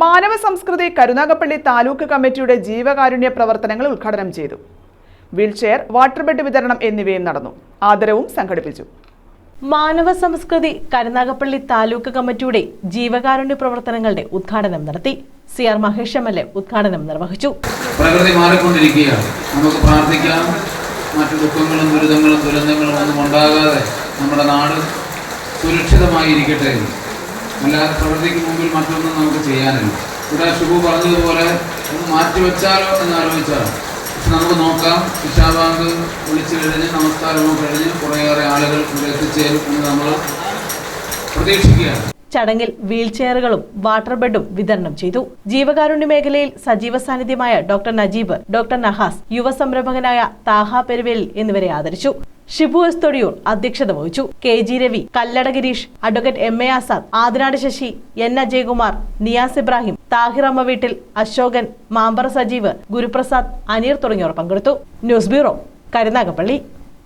മാനവ സംസ്കൃതി കരുനാഗപ്പള്ളി താലൂക്ക് കമ്മിറ്റിയുടെ ജീവകാരുണ്യ പ്രവർത്തനങ്ങൾ ഉദ്ഘാടനം ചെയ്തു. വീൽചെയർ വാട്ടർ ബെഡ് വിതരണം എന്നിവയും നടന്നു. ആദരവും സംഘടിപ്പിച്ചു. മാനവ സംസ്കൃതി കരുനാഗപ്പള്ളി താലൂക്ക് കമ്മിറ്റിയുടെ ജീവകാരുണ്യ പ്രവർത്തനങ്ങളുടെ ഉദ്ഘാടനം നടത്തി C R Mahesh M L A ഉദ്ഘാടനം നിർവഹിച്ചു. പ്രകൃതി മാറിക്കൊണ്ടിരിക്കുകയാണ്. നമുക്ക് പ്രാർത്ഥിക്കാം. മറ്റു ദുഃഖങ്ങളും ദുരിതങ്ങളും ദുരന്തങ്ങളും ഒന്നും ഉണ്ടാകാതെ നമ്മുടെ നാട് സുരക്ഷിതമായിരിക്കട്ടെ. എന്ന്. അല്ലാതെ പ്രകൃതിക്ക് മുമ്പിൽ മറ്റൊന്നും നമുക്ക് ചെയ്യാനില്ല. ഇവിടെ ഷുബു പറഞ്ഞതുപോലെ ഒന്ന് മാറ്റിവെച്ചാലോ എന്ന് ആലോചിച്ചാലോ. പക്ഷെ നമുക്ക് നോക്കാം. ഇഷാബാങ്ക് വിളിച്ചു കഴിഞ്ഞ് നമസ്കാരവും കഴിഞ്ഞ് കുറേയേറെ ആളുകൾ ഇവിടെ എത്തിച്ചേരും എന്ന് നമ്മൾ പ്രതീക്ഷിക്കുകയാണ്. ചടങ്ങിൽ വീൽചെയറുകളും വാട്ടർ ബെഡും വിതരണം ചെയ്തു. ജീവകാരുണ്യ മേഖലയിൽ സജീവ സാന്നിധ്യമായ ഡോക്ടർ നജീബ് ഡോക്ടർ നഹാസ് യുവ സംരംഭകനായ താഹ പെരുവേലിൽ എന്നിവരെ ആദരിച്ചു. ഷിബു എസ് തൊടിയൂർ അധ്യക്ഷത വഹിച്ചു. K G Ravi Kallada Girish advocate M A Azad Adinad Sasi N Ajayakumar Niyas Ibrahim Thahir അമ്മ വീട്ടിൽ അശോകൻ മാമ്പറ സജീവ് ഗുരുപ്രസാദ് അനീർ തുടങ്ങിയവർ പങ്കെടുത്തു. News bureau Karunagappally.